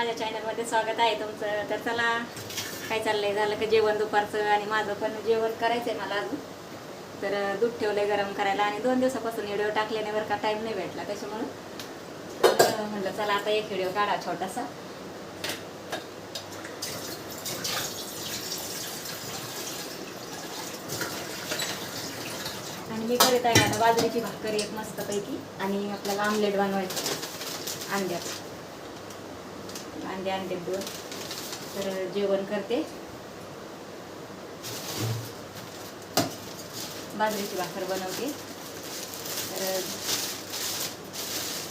माझ्या चॅनलमध्ये स्वागत आहे तुमचं. तर चला काय चाललंय? झालं का जेवण दुपारचं आणि माझं पण जेवण करायचं आहे मला अजून. तर दूध ठेवलंय गरम करायला आणि दोन दिवसापासून व्हिडिओ टाकल्याने बरं का टाईम नाही भेटला त्याच्यामुळं. म्हटलं चला आता एक व्हिडिओ काढा छोटासा. आणि मी करत आहे आता बाजरीची भाकरी एक मस्तपैकी आणि आपल्याला आमलेट बनवायचं अंड्यात अंडे अंडे दोन तर जेवण करते. बाजरीची भाकर बनवते. तर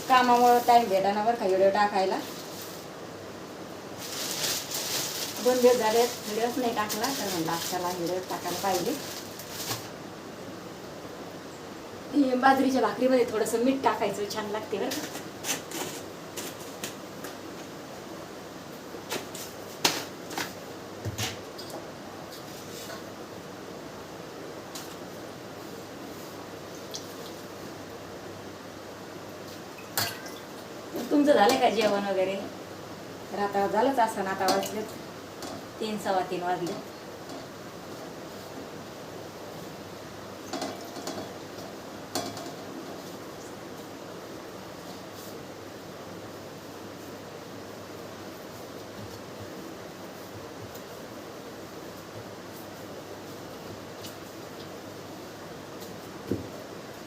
कामामुळं टाईम भेटाना बरं का व्हिडिओ टाकायला. दोन दिवस झाले व्हिडिओच नाही टाकला तर म्हणलं आजच्याला व्हिडिओ टाकायला पाहिजे. बाजरीच्या भाकरीमध्ये थोडंसं मीठ टाकायचं छान लागते बरं का. तुमचं झालं का जेवण वगैरे? तर आता झालंच असं आता वाजले तीन सव्वा तीन वाजले.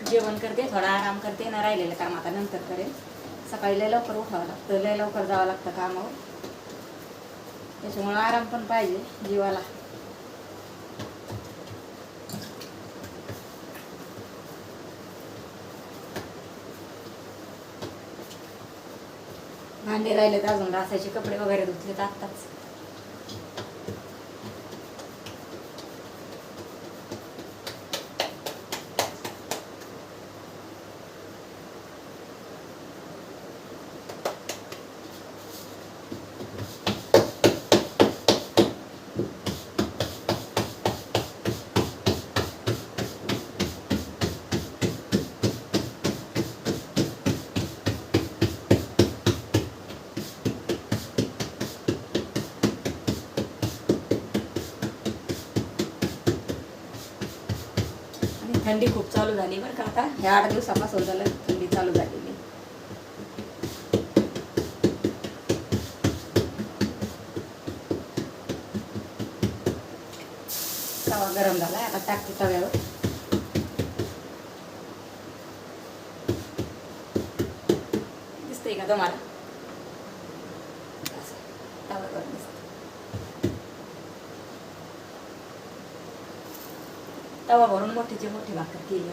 जेवण करते थोडा आराम करते ना राहिलेलं काम आता नंतर करेल सकाळी लय लवकर उठावं लागतं लय लवकर जावं लागतं कामावर. त्याच्यामुळं आराम पण पाहिजे जीवाला. भांडे राहिले तर अजून घासायचे कपडे वगैरे धुतले तर आत्ताच आणि थंडी खूप चालू झाली बरं का. आता ह्या आठ दिवसापासून झालं थंडी चालू झालेली तवा गरम झाला आता टाकते तव्यावर. दिसतंय का तुम्हाला? तवा गरम दिसतं तवा भरून मोठीचे मोठी भाकर केली.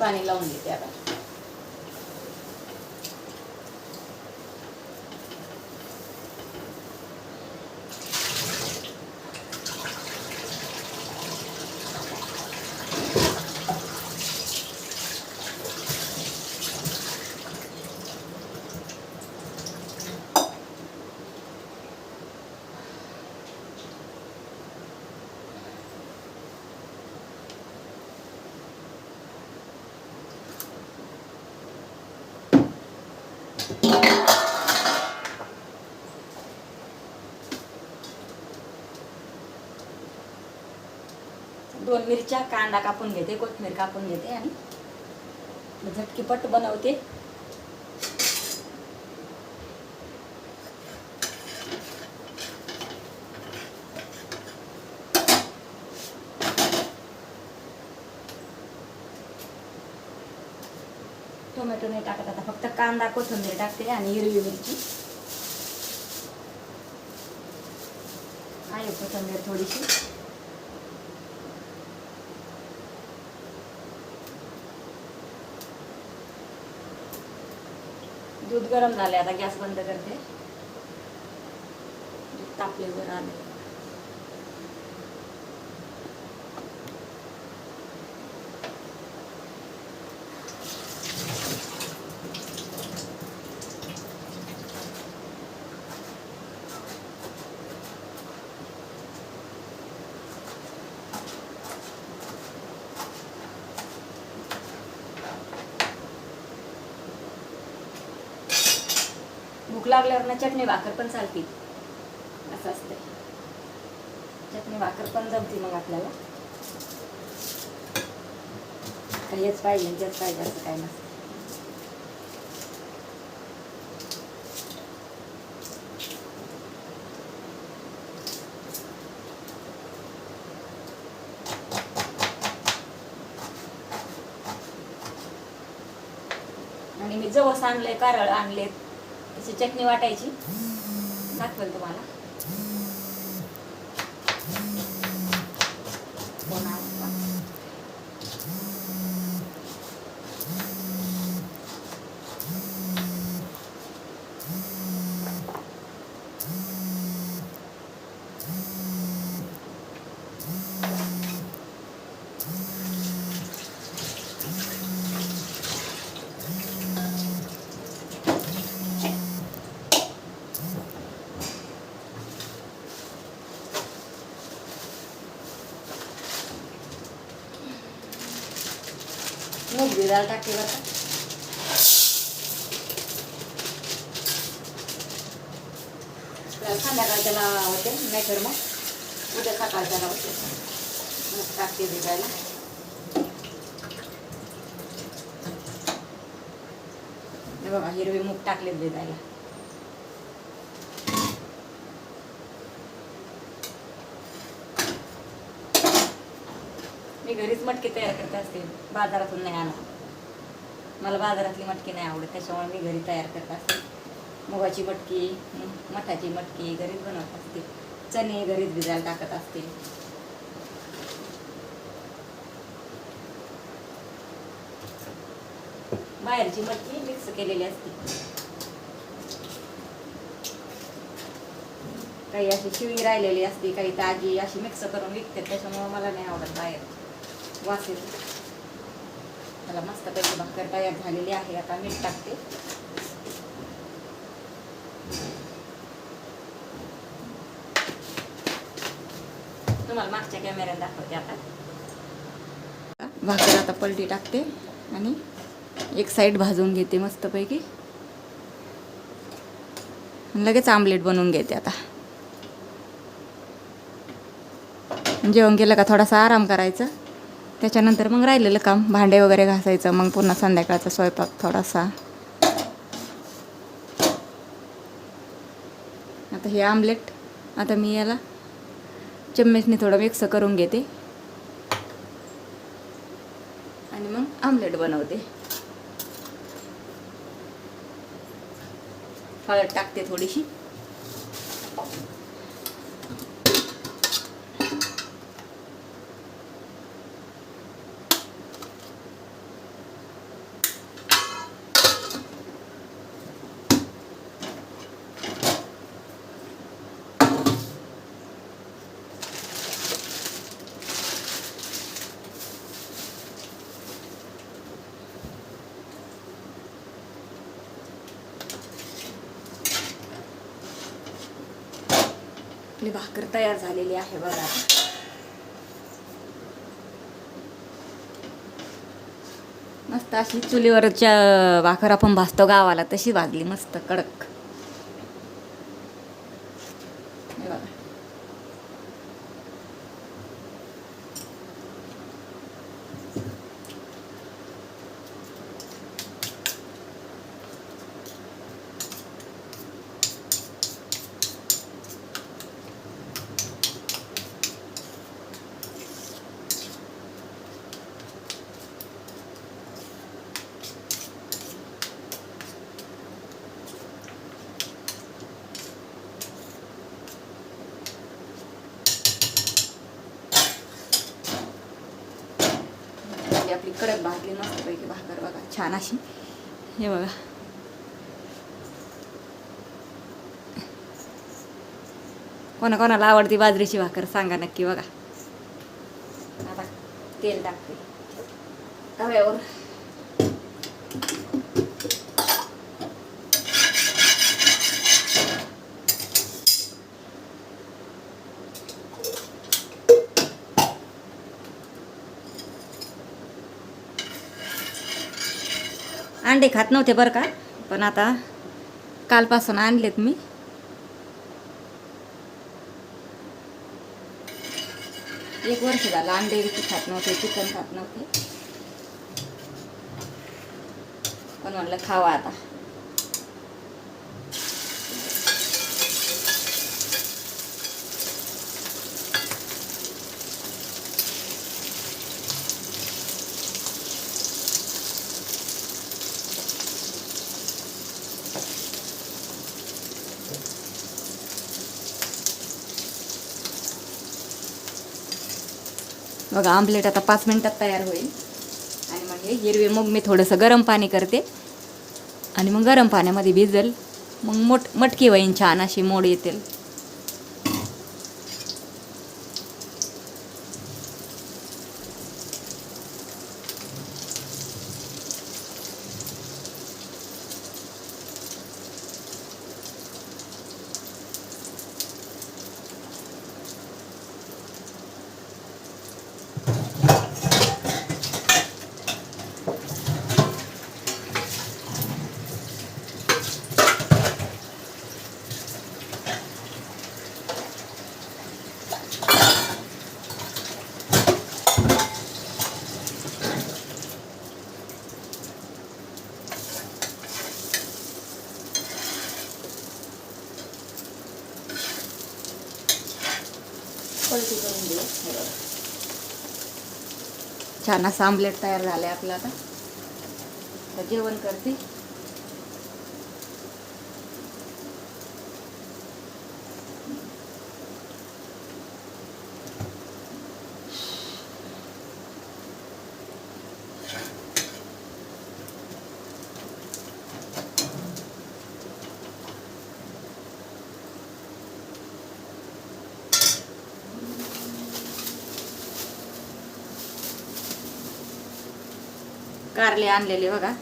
पाणी लावून घेते आता. दोन मिरच्या कांदा कापून घेते कोथमीर कापून घेते आणि झटकीपट बनवते. टोमॅटो नाही टाकत. आता फक्त कांदा कोथिंबीर टाकते आणि हिरवी मिरची. आहे कोथिंबीर थोडीशी. दूध गरम झाले आता गॅस बंद करते. दूध वर आले लागल्यावर ना चटणी भाकर पण चालते. असं असते चटणी भाकर पण जमते मग आपल्याला. हेच पाहिजे हेच पाहिजे असं काय नसतं. आणि मी जवळ आणले कारळ आणलेत. चटणी वाटायची. दाखवेल तुम्हाला कोण आलं का? मूग डाळ टाकते बरं का? तर संध्याकाळच्याला होते नाहीतर मग उद्या सकाळच्याला होते मग टाकते भिजायला हे बघा हिरवी मूग टाकलेत भिजायला मी घरीच मटकी तयार करते असते बाजारातून नाही आणा मला बाजारातली मटकी नाही आवडत त्याच्यामुळे मी घरी तयार करत असते. मुगाची मटकी मठाची मटकी घरीच बनवत असते. चणे घरीच भिजायला टाकत असते. बाहेरची मटकी मिक्स केलेली असते. काही अशी शिळी राहिलेली असते काही ताजी अशी मिक्स करून विकते त्याच्यामुळे मला नाही आवडत बाहेर. वासेल येतो मला मस्त पैकी भाकर तयार झालेली आहे. आता मीठ टाकते. तुम्हाला मागच्या कॅमेऱ्यात दाखवते आता. भाकर आता पलटी टाकते आणि एक साईड भाजून घेते मस्तपैकी लगेच आमलेट बनवून घेते आता. जेवण केलं का थोडासा आराम करायचा? त्याच्यानंतर मग राहिलेलं काम. भांडे वगैरे घासायचं मग पुन्हा संध्याकाळचा स्वयंपाक थोडासा. आता हे आमलेट आता मी याला चम्मचने थोडं मिक्स करून घेते. आणि मग आमलेट बनवते. हळद टाकते थोडीशी. आपली भाकर तयार झालेली आहे बघा. मस्त अशी चुलीवरच्या भाकर आपण भाजतो गावाला तशी भाजली मस्त कडक. कडक भाजली मस्त पैकी भाकर बघा छान अशी. हे बघा. कोणा कोणाला आवडती बाजरीची भाकर सांगा नक्की बघा. आता तेल टाकते. तव्यावर. अंडे खात नव्हते बरं का. पण आता कालपासून आणलेत मी. एक वर्ष झालं अंडे बिकी खात नव्हते चिकन खात नव्हते. पण म्हणलं खावा आता. बघा आमलेट आता पाच मिनटात तयार होईल. आणि मग हे हिरवे मग मी थोडंसं गरम पाणी करते. आणि मग गरम पाण्यामध्ये भिजल. मग मोठ मटकी वाईन छान अशी मोड येतील पलटी करून देऊ हे बघा. छान असं आमलेट तयार झालं आहे आपलं आता. तर जेवण करते. कारले आणलेले बघा.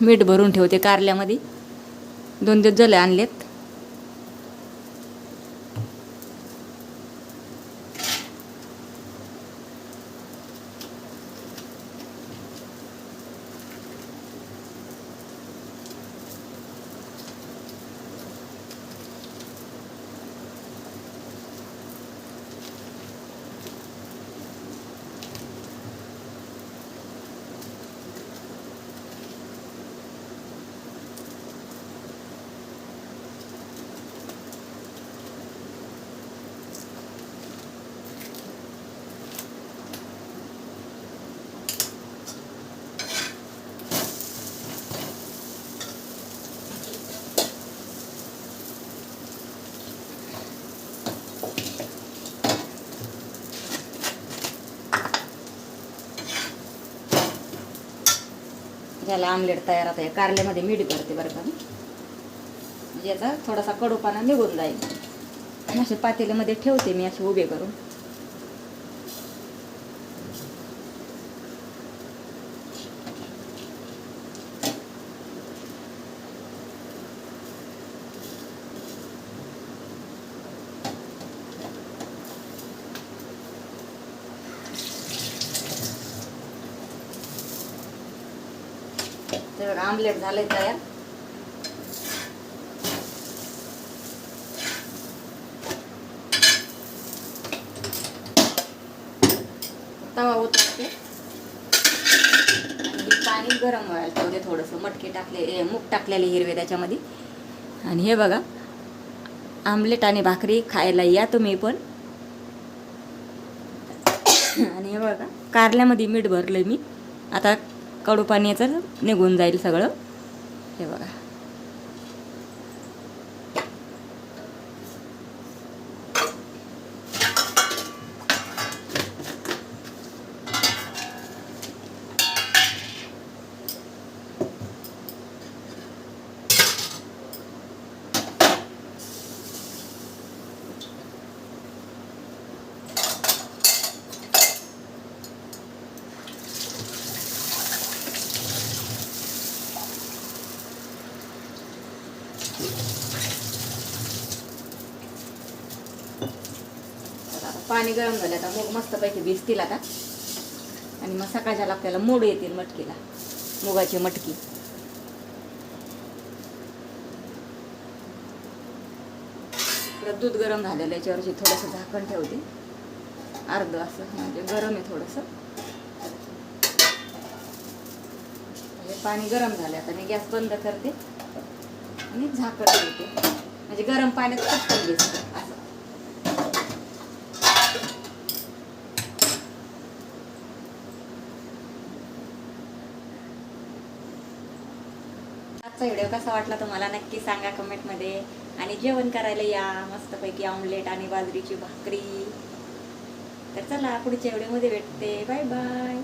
मीठ भरून ठेवते कारल्यामध्ये. दोन दिवस झाले आणलेत. झाला आमलेट तयार आता या कारल्यामध्ये मीठ करते बरं का. म्हणजे याचा थोडासा कडूपाना निघून जाईल. असे पातेल्यामध्ये ठेवते मी असे उभे करून. आमलेट झालंय तयार. तवा उतरते पाणी गरम व्हायला ठेवते थोडंसं. मटके टाकले मूग टाकलेले हिरवे त्याच्यामध्ये. आणि हे बघा आमलेट आणि भाकरी खायला या तुम्ही पण. आणि हे बघा कारल्यामध्ये मीठ भरलं मी. आता कडू पाणी याचं निघून जाईल सगळं. हे बघा. पाणी गरम झालं आता मूग मस्तपैकी भिजतील आता. आणि मग सकाळच्या आपल्याला मूड येतील मटकीला मुगाची मटकी. दूध गरम झालेलं याच्यावरची थोडंसं झाकण ठेवते. अर्ध असं म्हणजे गरम आहे थोडस. पाणी गरम झालं आता मी गॅस बंद करते. आणि झाकण ठेवते. म्हणजे गरम पाण्यात पटकन भिजतं असं. आजचा व्हिडिओ कसा वाटला तुम्हाला नक्की सांगा कमेंटमध्ये. आणि जेवण करायला या. मस्तपैकी ऑमलेट आणि बाजरीची भाकरी. तर चला पुढच्या व्हिडिओमध्ये भेटते. Bye bye.